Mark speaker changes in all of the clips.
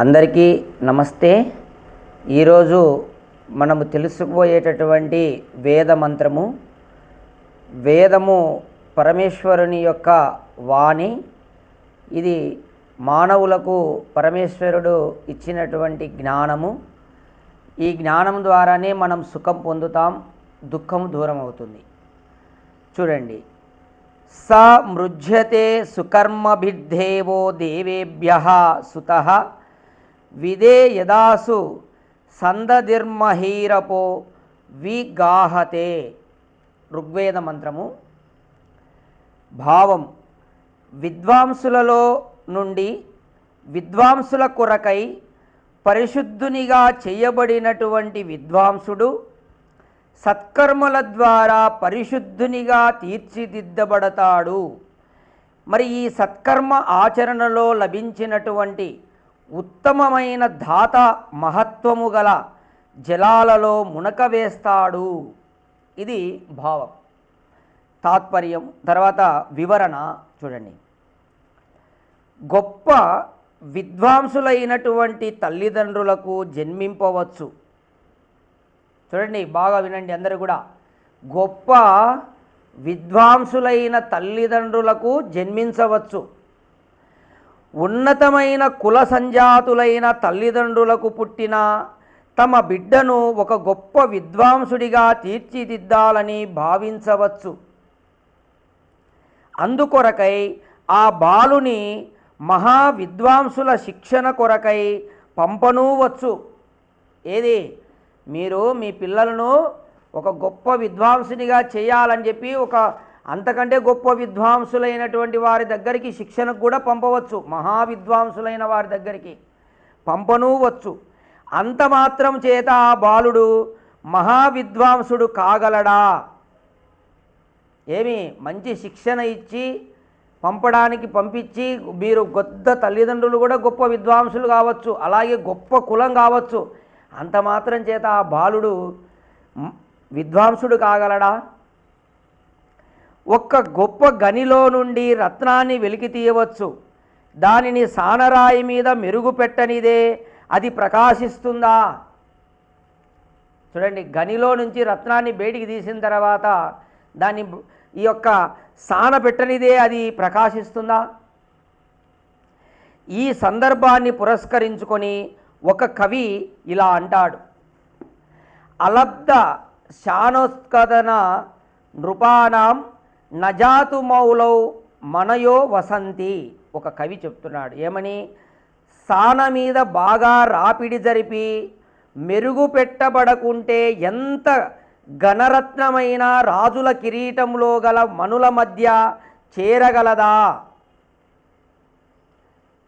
Speaker 1: అందరికీ నమస్తే. ఈరోజు మనము తెలుసుకోబోయేటటువంటి వేద మంత్రము. వేదము పరమేశ్వరుని యొక్క వాణి. ఇది మానవులకు పరమేశ్వరుడు ఇచ్చినటువంటి జ్ఞానము. ఈ జ్ఞానం ద్వారానే మనం సుఖం పొందుతాం దుఃఖం దూరం అవుతుంది చూడండి. స మృజ్యతే సుకర్మభిర్దేవో దేవేభ్య సుత విదే యదాసు సందధిర్మహీరపో విగాహతే. ఋగ్వేద మంత్రము. భావం విద్వాంసులలో నుండి విద్వాంసుల కొరకై పరిశుద్ధునిగా చేయబడినటువంటి విద్వాంసుడు సత్కర్మల ద్వారా పరిశుద్ధునిగా తీర్చిదిద్దబడతాడు. మరి ఈ సత్కర్మ ఆచరణలో లభించినటువంటి ఉత్తమమైన ధాత మహత్వము గల జలాలలో మునక వేస్తాడు. ఇది భావం. తాత్పర్యం తర్వాత వివరణ చూడండి. గొప్ప విద్వాంసులైనటువంటి తల్లిదండ్రులకు జన్మింపవచ్చు. చూడండి బాగా వినండి అందరూ కూడా. గొప్ప విద్వాంసులైన తల్లిదండ్రులకు జన్మించవచ్చు. ఉన్నతమైన కుల సంజాతులైన తల్లిదండ్రులకు పుట్టిన తమ బిడ్డను ఒక గొప్ప విద్వాంసుడిగా తీర్చిదిద్దాలని భావించవచ్చు. అందుకొరకై ఆ బాలుని మహా విద్వాంసుల శిక్షణ కొరకై పంపనూవచ్చు. ఏది? మీరు మీ పిల్లలను ఒక గొప్ప విద్వాంసునిగా చేయాలని చెప్పి ఒక అంతకంటే గొప్ప విద్వాంసులైనటువంటి వారి దగ్గరికి శిక్షణకు కూడా పంపవచ్చు. మహా విద్వాంసులైన వారి దగ్గరికి పంపనూవచ్చు అంత మాత్రం చేత ఆ బాలుడు మహా విద్వాంసుడు కాగలడా? ఏమి? మంచి శిక్షణ ఇచ్చి పంపడానికి పంపించి మీరు గొద్ద తల్లిదండ్రులు కూడా గొప్ప విద్వాంసులు కావచ్చు అలాగే గొప్ప కులం కావచ్చు. అంత మాత్రం చేత ఆ బాలుడు విద్వాంసుడు కాగలడా? ఒక్క గొప్ప గనిలో నుండి రత్నాన్ని వెలికి తీయవచ్చు. దానిని సానరాయి మీద మెరుగు పెట్టనిదే అది ప్రకాశిస్తుందా? చూడండి గనిలో నుంచి రత్నాన్ని బయటికి తీసిన తర్వాత దాన్ని ఈ యొక్క సాన పెట్టనిదే అది ప్రకాశిస్తుందా? ఈ సందర్భాన్ని పురస్కరించుకొని ఒక కవి ఇలా అంటాడు. అలబ్ధ శానోత్కదన నృపానాం నజాతు మౌలౌ మనయో వసంతి ఒక కవి చెప్తున్నాడు. ఏమని? సాన మీద బాగా రాపిడి జరిపి మెరుగు పెట్టబడకుంటే ఎంత ఘనరత్నమైన రాజుల కిరీటంలో గల మనుల మధ్య చేరగలదా?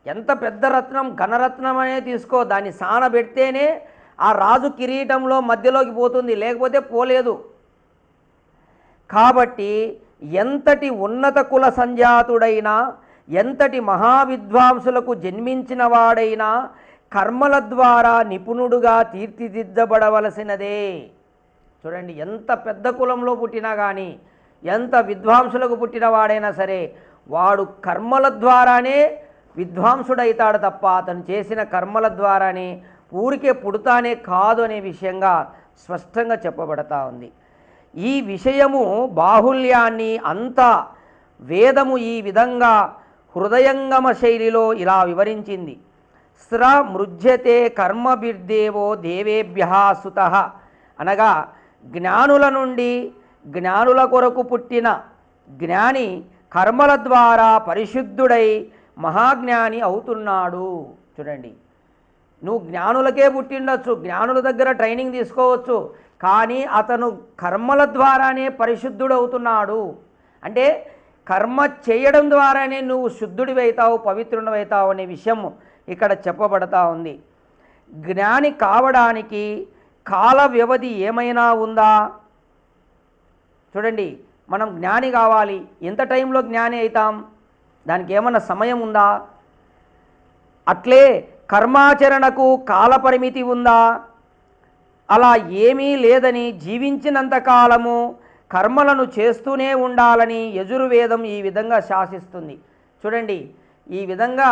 Speaker 1: ఎంత పెద్ద రత్నం ఘనరత్నమనే తీసుకో. దాన్ని సాన పెడితేనే ఆ రాజు కిరీటంలో మధ్యలోకి పోతుంది. లేకపోతే పోలేదు. కాబట్టి ఎంతటి ఉన్నత కుల సంజాతుడైనా ఎంతటి మహావిద్వాంసులకు జన్మించిన వాడైనా కర్మల ద్వారా నిపుణుడుగా తీర్చిదిద్దబడవలసినదే. చూడండి ఎంత పెద్ద కులంలో పుట్టినా కానీ ఎంత విద్వాంసులకు పుట్టిన వాడైనా సరే వాడు కర్మల ద్వారానే విద్వాంసుడైతాడు తప్ప అతను చేసిన కర్మల ద్వారానే ఊరికే పుడతానే కాదు అనే విషయంగా స్పష్టంగా చెప్పబడతా ఉంది. ఈ విషయము బాహుల్యాన్ని అంతా వేదము ఈ విధంగా హృదయంగమ శైలిలో ఇలా వివరించింది. స్ర మృజ్యతే కర్మభిర్దేవో దేవేభ్య సుత అనగా జ్ఞానుల నుండి జ్ఞానుల కొరకు పుట్టిన జ్ఞాని కర్మల ద్వారా పరిశుద్ధుడై మహాజ్ఞాని అవుతున్నాడు. చూడండి. నువ్వు జ్ఞానులకే పుట్టిండొచ్చు జ్ఞానుల దగ్గర ట్రైనింగ్ తీసుకోవచ్చు కానీ అతను కర్మల ద్వారానే పరిశుద్ధుడవుతున్నాడు. అంటే కర్మ చేయడం ద్వారానే నువ్వు శుద్ధుడివైతావు పవిత్రుడివైతావు అనే విషయం ఇక్కడ చెప్పబడతా ఉంది. జ్ఞాని కావడానికి కాల వ్యవధి ఏమైనా ఉందా? చూడండి మనం జ్ఞాని కావాలి. ఎంత టైంలో జ్ఞాని అవుతాం దానికి ఏమన్నా సమయం ఉందా? అట్లే కర్మాచరణకు కాలపరిమితి ఉందా? అలా ఏమీ లేదని జీవించినంతకాలము కర్మలను చేస్తూనే ఉండాలని యజుర్వేదం ఈ విధంగా శాసిస్తుంది. చూడండి ఈ విధంగా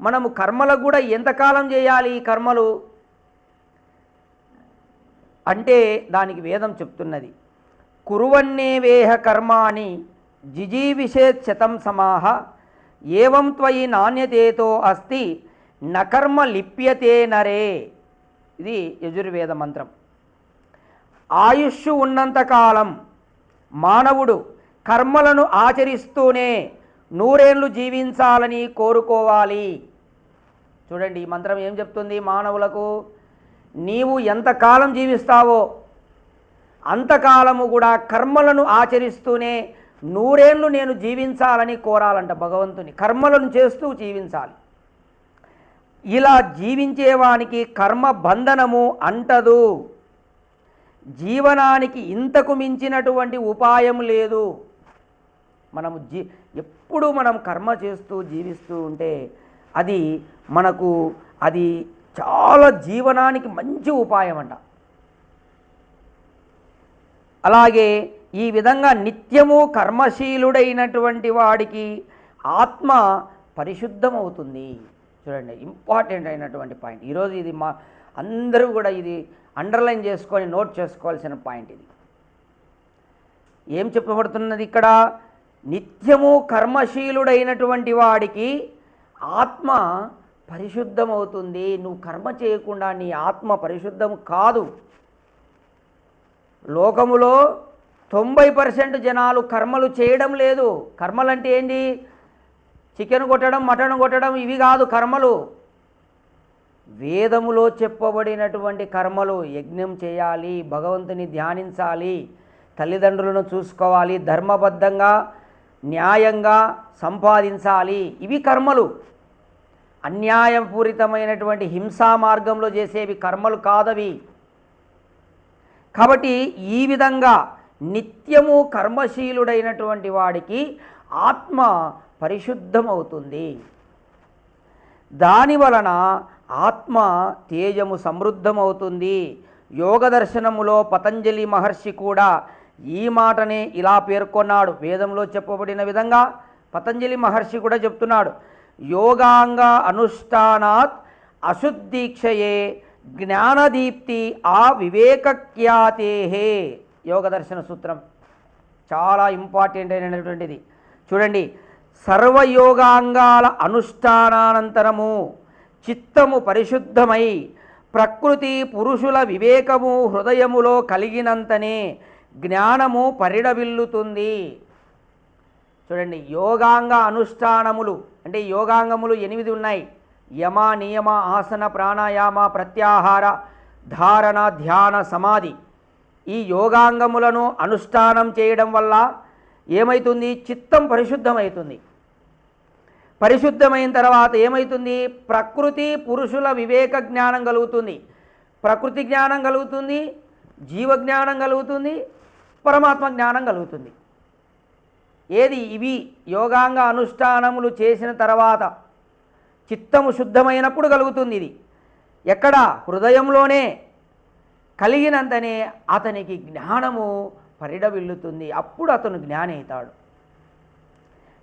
Speaker 1: మనము కర్మలకు కూడా ఎంతకాలం చేయాలి ఈ కర్మలు? అంటే దానికి వేదం చెప్తున్నది. కురువన్నే వేహ కర్మాని జిజీవిషేత్ శతం సమాహ ఏవం త్వయి నాణ్యతేతో అస్తి నకర్మ లిప్యతే నరే ఇది యజుర్వేద మంత్రం. ఆయుష్ ఉన్నంతకాలం మానవుడు కర్మలను ఆచరిస్తూనే నూరేళ్ళు జీవించాలని కోరుకోవాలి. చూడండి ఈ మంత్రం ఏం చెప్తుంది మానవులకు? నీవు ఎంతకాలం జీవిస్తావో అంతకాలము కూడా కర్మలను ఆచరిస్తూనే నూరేళ్ళు నేను జీవించాలని కోరాలంట భగవంతుని. కర్మలను చేస్తూ జీవించాలి. ఇలా జీవించేవానికి కర్మ బంధనము అంటదు. జీవనానికి ఇంతకు మించినటువంటి ఉపాయం లేదు. మనము జీ ఎప్పుడు మనం కర్మ చేస్తూ జీవిస్తూ ఉంటే అది మనకు అది చాలా జీవనానికి మంచి ఉపాయం అంట అలాగే ఈ విధంగా నిత్యము కర్మశీలుడైనటువంటి వాడికి ఆత్మ పరిశుద్ధమవుతుంది. చూడండి ఇంపార్టెంట్ అయినటువంటి పాయింట్ ఈరోజు ఇది మా అందరూ కూడా ఇది అండర్లైన్ చేసుకొని నోట్ చేసుకోవాల్సిన పాయింట్ ఇది. ఏం చెప్పబడుతున్నది ఇక్కడ? నిత్యము కర్మశీలుడైనటువంటి వాడికి ఆత్మ పరిశుద్ధమవుతుంది. నువ్వు కర్మ చేయకుండా నీ ఆత్మ పరిశుద్ధం కాదు. లోకములో తొంభై పర్సెంట్ జనాలు కర్మలు చేయడం లేదు. కర్మలంటే ఏంటి చికెన్ కొట్టడం మటన్ కొట్టడం ఇవి కాదు కర్మలు. వేదములో చెప్పబడినటువంటి కర్మలు యజ్ఞం చేయాలి భగవంతుని ధ్యానించాలి తల్లిదండ్రులను చూసుకోవాలి ధర్మబద్ధంగా న్యాయంగా సంపాదించాలి. ఇవి కర్మలు. అన్యాయపూరితమైనటువంటి హింసా మార్గంలో చేసేవి కర్మలు కాదవి. కాబట్టి ఈ విధంగా నిత్యము కర్మశీలుడైనటువంటి వాడికి ఆత్మ పరిశుద్ధమవుతుంది. దాని వలన ఆత్మ తేజము సమృద్ధమవుతుంది. యోగ దర్శనములో పతంజలి మహర్షి కూడా ఈ మాటనే ఇలా పేర్కొన్నాడు. వేదంలో చెప్పబడిన విధంగా పతంజలి మహర్షి కూడా చెప్తున్నాడు. యోగాంగ అనుష్ఠానాత్ అశుద్ధీక్షయే జ్ఞానదీప్తి ఆ వివేకఖ్యాతేహే. యోగ దర్శన సూత్రం చాలా ఇంపార్టెంట్ అయినటువంటిది. చూడండి సర్వయోగాంగాల అనుష్ఠానానంతరము చిత్తము పరిశుద్ధమై ప్రకృతి పురుషుల వివేకము హృదయములో కలిగినంతనే జ్ఞానము పరిడవిల్లుతుంది. చూడండి యోగాంగ అనుష్ఠానములు అంటే యోగాంగములు ఎనిమిది ఉన్నాయి. యమ నియమ ఆసన ప్రాణాయామ ప్రత్యాహార ధారణ ధ్యాన సమాధి. ఈ యోగాంగములను అనుష్ఠానం చేయడం వల్ల ఏమవుతుంది చిత్తం పరిశుద్ధమవుతుంది. పరిశుద్ధమైన తర్వాత ఏమవుతుంది ప్రకృతి పురుషుల వివేక జ్ఞానం కలుగుతుంది. ప్రకృతి జ్ఞానం కలుగుతుంది జీవ జ్ఞానం కలుగుతుంది పరమాత్మ జ్ఞానం కలుగుతుంది. ఏది? ఇవి యోగాంగ అనుష్ఠానములు చేసిన తర్వాత చిత్తము శుద్ధమైనప్పుడు కలుగుతుంది ఇది. ఎక్కడ? హృదయంలోనే. కలిగినంతనే అతనికి జ్ఞానము పరిడవిల్లుతుంది. అప్పుడు అతను జ్ఞాని అవుతాడు.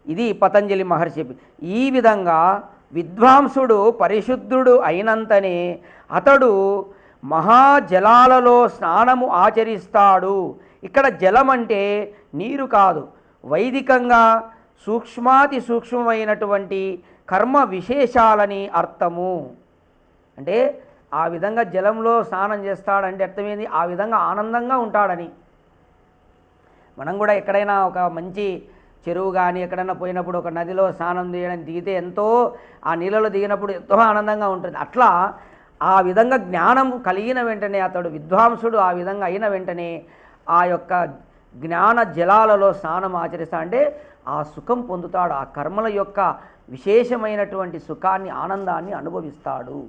Speaker 1: ఇది పతంజలి మహర్షి ఈ విధంగా విద్వాంసుడు పరిశుద్ధుడు అయినంతనే అతడు మహాజలాలలో స్నానము ఆచరిస్తాడు. ఇక్కడ జలం అంటే నీరు కాదు. వైదికంగా సూక్ష్మాతి సూక్ష్మమైనటువంటి కర్మ విశేషాలని అర్థము. అంటే ఆ విధంగా జలంలో స్నానం చేస్తాడంటే అర్థమైంది? ఆ విధంగా ఆనందంగా ఉంటాడని. మనం కూడా ఎక్కడైనా ఒక మంచి చెరువు కానీ ఎక్కడైనా పోయినప్పుడు ఒక నదిలో స్నానం చేయడం దిగితే ఎంతో ఆ నీళ్ళలో దిగినప్పుడు ఎంతో ఆనందంగా ఉంటుంది. అట్లా ఆ విధంగా జ్ఞానం కలిగిన వెంటనే అతడు విద్వాంసుడు ఆ విధంగా అయిన వెంటనే ఆ యొక్క జ్ఞాన జలాలలో స్నానం ఆచరిస్తా అంటే ఆ సుఖం పొందుతాడు. ఆ కర్మల యొక్క విశేషమైనటువంటి సుఖాన్ని ఆనందాన్ని అనుభవిస్తాడు.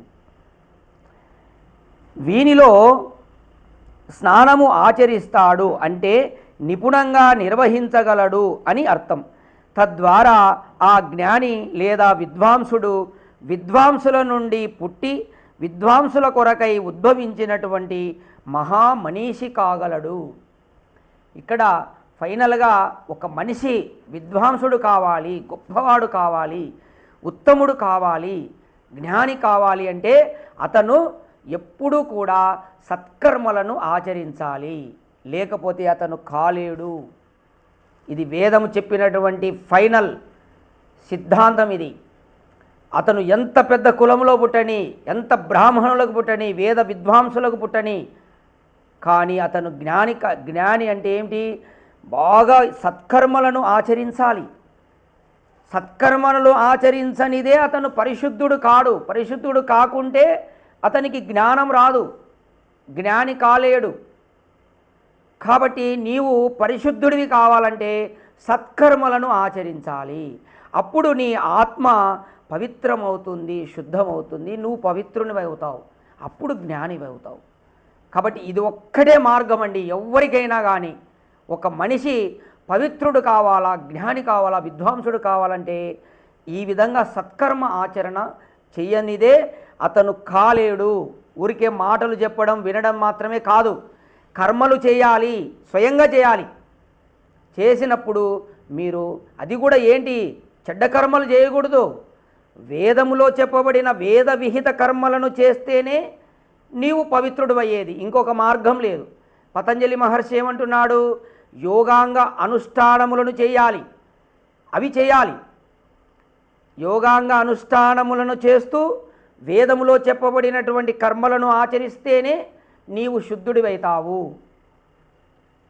Speaker 1: వీనిలో స్నానము ఆచరిస్తాడు అంటే నిపుణంగా నిర్వహించగలడు అని అర్థం. తద్వారా ఆ జ్ఞాని లేదా విద్వాంసుడు విద్వాంసుల నుండి పుట్టి విద్వాంసుల కొరకై ఉద్భవించినటువంటి మహామనీషి కాగలడు. ఇక్కడ ఫైనల్గా ఒక మనిషి విద్వాంసుడు కావాలి గొప్పవాడు కావాలి ఉత్తముడు కావాలి జ్ఞాని కావాలి అంటే అతను ఎప్పుడూ కూడా సత్కర్మలను ఆచరించాలి. లేకపోతే అతను కాలేడు. ఇది వేదము చెప్పినటువంటి ఫైనల్ సిద్ధాంతం ఇది. అతను ఎంత పెద్ద కులంలో పుట్టని ఎంత బ్రాహ్మణులకు పుట్టని వేద విద్వాంసులకు పుట్టని కానీ అతను జ్ఞాని జ్ఞాని అంటే ఏమిటి? బాగా సత్కర్మలను ఆచరించాలి. సత్కర్మలను ఆచరించనిదే అతను పరిశుద్ధుడు కాడు. పరిశుద్ధుడు కాకుంటే అతనికి జ్ఞానం రాదు. జ్ఞాని కాలేడు. కాబట్టి నీవు పరిశుద్ధుడివి కావాలంటే సత్కర్మలను ఆచరించాలి. అప్పుడు నీ ఆత్మ పవిత్రమవుతుంది శుద్ధమవుతుంది. నువ్వు పవిత్రునివి అవుతావు. అప్పుడు జ్ఞానివి అవుతావు. కాబట్టి ఇది ఒక్కటే మార్గం అండి ఎవరికైనా కానీ ఒక మనిషి పవిత్రుడు కావాలా జ్ఞాని కావాలా విద్వాంసుడు కావాలంటే ఈ విధంగా సత్కర్మ ఆచరణ చెయ్యనిదే అతను కాలేడు. ఊరికే మాటలు చెప్పడం వినడం మాత్రమే కాదు. కర్మలు చేయాలి స్వయంగా చేయాలి. చేసినప్పుడు మీరు అది కూడా ఏంటి? చెడ్డ కర్మలు చేయకూడదు. వేదములో చెప్పబడిన వేద విహిత కర్మలను చేస్తేనే నీవు పవిత్రుడు అయ్యేది ఇంకొక మార్గం లేదు. పతంజలి మహర్షి ఏమంటున్నాడు? యోగాంగ అనుష్ఠానములను చేయాలి. అవి చేయాలి. యోగాంగ అనుష్ఠానములను చేస్తూ వేదములో చెప్పబడినటువంటి కర్మలను ఆచరిస్తేనే నీవు శుద్ధుడివైతావు.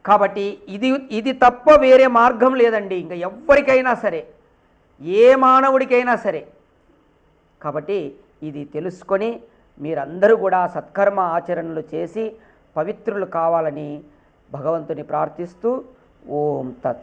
Speaker 1: కాబట్టి ఇది ఇది తప్ప వేరే మార్గం లేదండి. ఇంకా ఎవ్వరికైనా సరే ఏ మానవుడికైనా సరే. కాబట్టి ఇది తెలుసుకొని మీరందరూ కూడా సత్కర్మ ఆచరణలు చేసి పవిత్రులు కావాలని భగవంతుని ప్రార్థిస్తూ ఓం తత్.